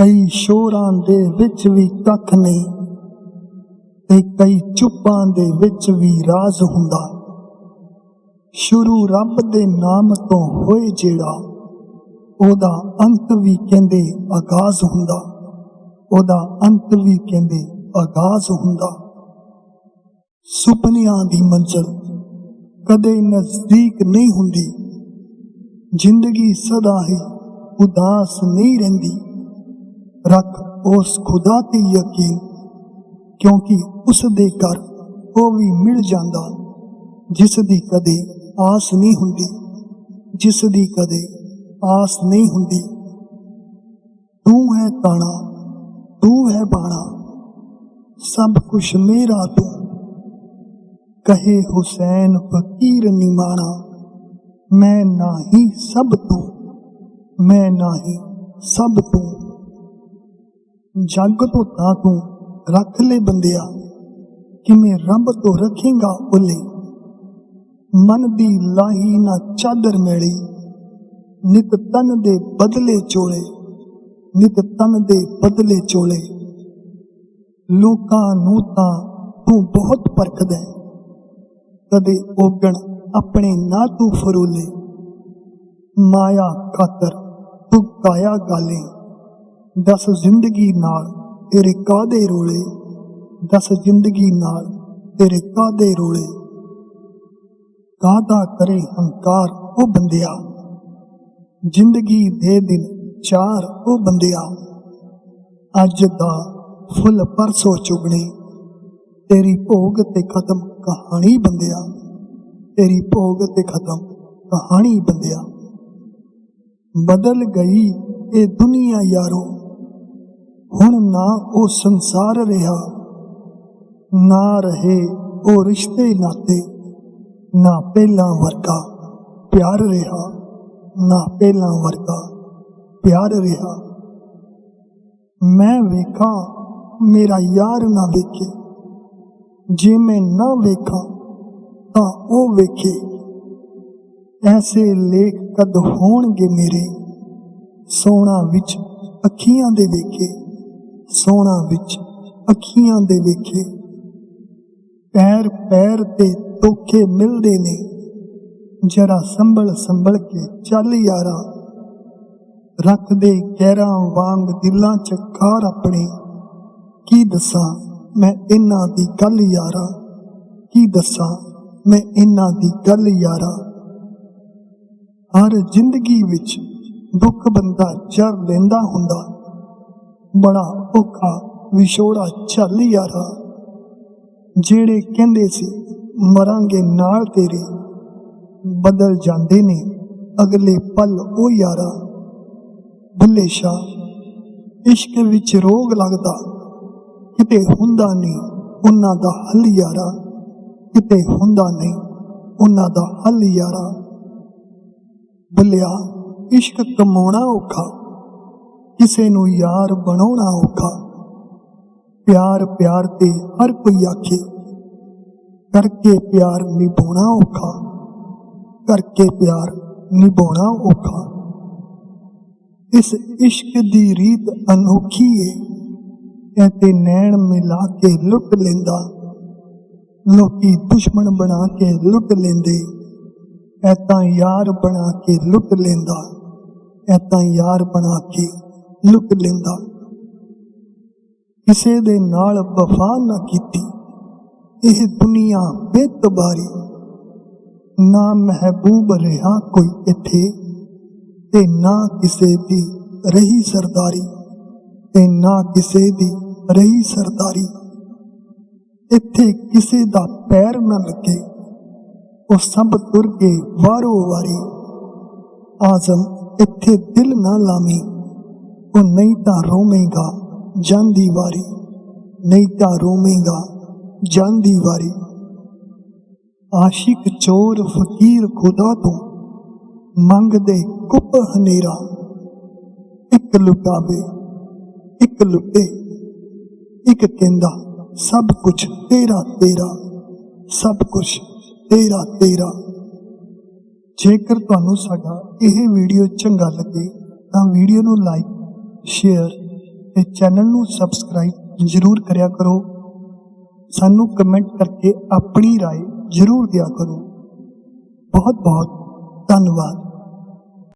ਕਈ ਸ਼ੋਰਾਂ ਦੇ ਵਿੱਚ ਵੀ ਕੱਖ ਨਹੀਂ ਤੇ ਕਈ ਚੁੱਪਾਂ ਦੇ ਵਿੱਚ ਵੀ ਰਾਜ਼ ਹੁੰਦਾ। ਸ਼ੁਰੂ ਰੱਬ ਦੇ ਨਾਮ ਤੋਂ ਹੋਏ ਜਿਹੜਾ, ਉਹਦਾ ਅੰਤ ਵੀ ਕਹਿੰਦੇ ਆਗਾਜ਼ ਹੁੰਦਾ। ਉਹਦਾ ਅੰਤ ਵੀ ਕਹਿੰਦੇ ਆਗਾਜ਼ ਹੁੰਦਾ। ਸੁਪਨਿਆਂ ਦੀ ਮੰਜ਼ਲ ਕਦੇ ਨਜ਼ਦੀਕ ਨਹੀਂ ਹੁੰਦੀ। ਜ਼ਿੰਦਗੀ ਸਦਾ ਹੀ ਉਦਾਸ ਨਹੀਂ ਰਹਿੰਦੀ। ਰੱਖ ਉਸ ਖੁਦਾ ਤੇ ਯਕੀਨ, ਕਿਉਂਕਿ ਉਸ ਦੇ ਘਰ ਉਹ ਵੀ ਮਿਲ ਜਾਂਦਾ, ਜਿਸ ਦੀ ਕਦੇ ਆਸ ਨਹੀਂ ਹੁੰਦੀ, ਜਿਸ ਦੀ ਕਦੇ ਆਸ ਨਹੀਂ ਹੁੰਦੀ। ਤੂੰ ਹੈ ਤਾਣਾ, ਤੂੰ ਹੈ ਬਾਣਾ, ਸਭ ਕੁਛ ਮੇਰਾ ਤੂੰ। ਕਹੇ ਹੁਸੈਨ, ਫਕੀਰ ਨਿਮਾਣਾ, ਮੈਂ ਨਹੀਂ ਸਭ ਤੂੰ, ਮੈਂ ਨਹੀਂ ਸਭ ਤੂੰ। ਜੱਗ ਤੋਂ ਤਾਂ ਤੂੰ ਰੱਖ ਲੈ ਬੰਦਿਆ। ਕਿਵੇਂ ਰੱਬ ਤੋਂ ਰੱਖੇਗਾ ਉਲੇ। ਮਨ ਦੀ ਲਾਹੀ ਨਾ ਚਾਦਰ ਮੇੜੀ ਨਿਤ ਤਨ ਦੇ ਬਦਲੇ ਚੋਲੇ। ਨਿਤ ਤਨ ਦੇ ਬਦਲੇ ਚੋਲੇ। ਲੋਕਾਂ ਨੂੰ ਤਾਂ ਤੂੰ ਬਹੁਤ ਪਰਖਦਾ ਹੈ। ਕਦੇ ਓਗਣ ਆਪਣੇ ਨਾ ਤੂੰ ਫਰੋਲੇ। ਮਾਇਆ ਖਾਤਰ ਤੂੰ ਕਾਇਆ ਗਾਲੇ। ਦਸ ਜ਼ਿੰਦਗੀ ਨਾਲ ਤੇਰੇ ਕਾਦੇ ਰੋਲੇ? ਦਸ ਜ਼ਿੰਦਗੀ ਨਾਲ ਤੇਰੇ ਕਾਦੇ ਰੋਲੇ? ਕਾਦਾ ਕਰੇ ਹੰਕਾਰ ਉਹ ਬੰਦਿਆ? ਜ਼ਿੰਦਗੀ ਦੇ ਦਿਨ ਚਾਰ ਉਹ ਬੰਦਿਆ? ਅੱਜ ਦਾ ਫੁੱਲ ਪਰਸੋ ਚੁਗਣੇ। ਤੇਰੀ ਭੋਗ ਤੇ ਖਤਮ ਕਹਾਣੀ ਬੰਦਿਆ। ਤੇਰੀ ਭੋਗ ਤੇ ਖਤਮ ਕਹਾਣੀ ਬੰਦਿਆ। ਬਦਲ ਗਈ ਇਹ ਦੁਨੀਆ ਯਾਰੋ। ਹੁਣ ਨਾ ਉਹ ਸੰਸਾਰ ਰਿਹਾ, ਨਾ ਰਹੇ ਉਹ ਰਿਸ਼ਤੇ ਨਾਤੇ, ਨਾ ਪਹਿਲਾਂ ਵਰਗਾ ਪਿਆਰ ਰਿਹਾ, ਨਾ ਪਹਿਲਾਂ ਵਰਗਾ ਪਿਆਰ ਰਿਹਾ। ਮੈਂ ਵੇਖਾਂ, ਮੇਰਾ ਯਾਰ ਨਾ ਵੇਖੇ। ਜੇ ਮੈਂ ਨਾ ਵੇਖਾਂ, ਤਾਂ ਉਹ ਵੇਖੇ। ਐਸੇ ਲੇਖ ਕਦ ਹੋਣਗੇ ਮੇਰੇ? ਸੋਨਾ ਵਿੱਚ ਅੱਖੀਆਂ ਦੇ ਵੇਖੇ। ਸੋਨਾ ਵਿੱਚ, ਅੱਖੀਆਂ ਦੇ ਵੇਖੇ। ਪੈਰ ਪੈਰ ਤੇ ਧੋਖੇ ਮਿਲਦੇ ਨੇ। ਜਰਾ ਸੰਭਲ ਸੰਭਲ ਕੇ ਚੱਲ ਯਾਰਾ। ਰੱਖਦੇ ਗਹਿਰਾਂ ਵਾਂਗ ਦਿਲਾਂ ਚ ਖਾਰ ਆਪਣੇ। ਕੀ ਦੱਸਾਂ, ਮੈਂ ਇਹਨਾਂ ਦੀ ਗੱਲ ਯਾਰਾ। ਕੀ ਦੱਸਾਂ, ਮੈਂ ਇਹਨਾਂ ਦੀ ਗੱਲ ਯਾਰਾ। ਹਰ ਜ਼ਿੰਦਗੀ ਵਿੱਚ ਦੁੱਖ ਬੰਦਾ ਚਰ ਲੈਂਦਾ ਹੁੰਦਾ। ਬੜਾ ਔਖਾ ਵਿਛੋੜਾ ਚੱਲ ਯਾਰਾ। ਜਿਹੜੇ ਕਹਿੰਦੇ ਸੀ, ਮਰਾਂਗੇ ਨਾਲ ਤੇਰੇ, ਬਦਲ ਜਾਂਦੇ ਨੇ ਅਗਲੇ ਪਲ ਉਹ ਯਾਰਾ। ਬੁੱਲੇ ਸ਼ਾਹ, ਇਸ਼ਕ ਵਿੱਚ ਰੋਗ ਲੱਗਦਾ। ਕਿਤੇ ਹੁੰਦਾ ਨਹੀਂ ਉਹਨਾਂ ਦਾ ਹੱਲ ਯਾਰਾ। ਕਿਤੇ ਹੁੰਦਾ ਨਹੀਂ ਉਹਨਾਂ ਦਾ ਹੱਲ ਯਾਰਾ। ਬੁੱਲਿਆ, ਇਸ਼ਕ ਕਮਾਉਣਾ ਔਖਾ। ਕਿਸੇ ਨੂੰ ਯਾਰ ਬਣਾਉਣਾ ਔਖਾ। ਪਿਆਰ ਪਿਆਰ ਤੇ ਹਰ ਕੋਈ ਆਖੇ, ਕਰਕੇ ਪਿਆਰ ਨਿਭਾਉਣਾ ਔਖਾ, ਕਰਕੇ ਪਿਆਰ ਨਿਭਾਉਣਾ ਔਖਾ। ਇਸ ਇਸ਼ਕ ਦੀ ਰੀਤ ਅਨੋਖੀ ਏ, ਇਹ ਤੇ ਨੈਣ ਮਿਲਾ ਕੇ ਲੁੱਟ ਲੈਂਦਾ। ਲੋਕੀ ਦੁਸ਼ਮਣ ਬਣਾ ਕੇ ਲੁੱਟ ਲੈਂਦੇ ਐ ਤਾਂ ਯਾਰ ਬਣਾ ਕੇ ਲੁੱਟ ਲੈਂਦਾ ਐ ਤਾਂ ਯਾਰ ਬਣਾ ਕੇ ਲੁੱਟ ਲੈਂਦਾ। ਕਿਸੇ ਦੇ ਨਾਲ ਵਫਾ ਨਾ ਕੀਤੀ। ਇਹ ਦੁਨੀਆ ਬੇਤਬਾਰੀ ਨਾ ਮਹਿਬੂਬ ਰਿਹਾ ਕੋਈ ਇੱਥੇ ਤੇ ਨਾ ਕਿਸੇ ਦੀ ਰਹੀ ਸਰਦਾਰੀ ਤੇ ਨਾ ਕਿਸੇ ਦੀ ਰਹੀ ਸਰਦਾਰੀ। ਇੱਥੇ ਕਿਸੇ ਦਾ ਪੈਰ ਨਾ ਲੱਗੇ। ਉਹ ਸਭ ਤੁਰ ਗਏ ਵਾਰੋ ਵਾਰੀ। ਆਜ਼ਮ ਇੱਥੇ ਦਿਲ ਨਾ ਲਾਮੀ ਉਹ ਨਹੀਂ ਤਾਂ ਰੋਵੇਂਗਾ, ਜਾਂਦੀ ਵਾਰੀ। ਨਹੀਂ ਤਾਂ ਰੋਵੇਂਗਾ, ਜਾਂਦੀ ਵਾਰੀ। ਆਸ਼ਿਕ ਚੋਰ ਫਕੀਰ ਖੁਦਾ ਤੋਂ ਮੰਗਦੇ ਕੁੱਪ ਹਨੇਰਾ। ਇੱਕ ਲੁਟਾਵੇ, ਇੱਕ ਲੁੱਟੇ, ਇੱਕ ਕਹਿੰਦਾ, ਸਭ ਕੁਝ ਤੇਰਾ ਤੇਰਾ, ਸਭ ਕੁਝ ਤੇਰਾ ਤੇਰਾ। ਜੇਕਰ ਤੁਹਾਨੂੰ ਸਾਡਾ ਇਹ ਵੀਡੀਓ ਚੰਗਾ ਲੱਗੇ, ਤਾਂ ਵੀਡੀਓ ਨੂੰ ਲਾਈਕ ਸ਼ੇਅਰ ਤੇ ਚੈਨਲ ਨੂੰ ਸਬਸਕ੍ਰਾਈਬ ਜ਼ਰੂਰ ਕਰਿਆ ਕਰੋ ਸਾਨੂੰ ਕਮੈਂਟ ਕਰਕੇ ਆਪਣੀ رائے ਜ਼ਰੂਰ ਦਿਆ ਕਰੋ ਬਹੁਤ ਬਹੁਤ ਧੰਨਵਾਦ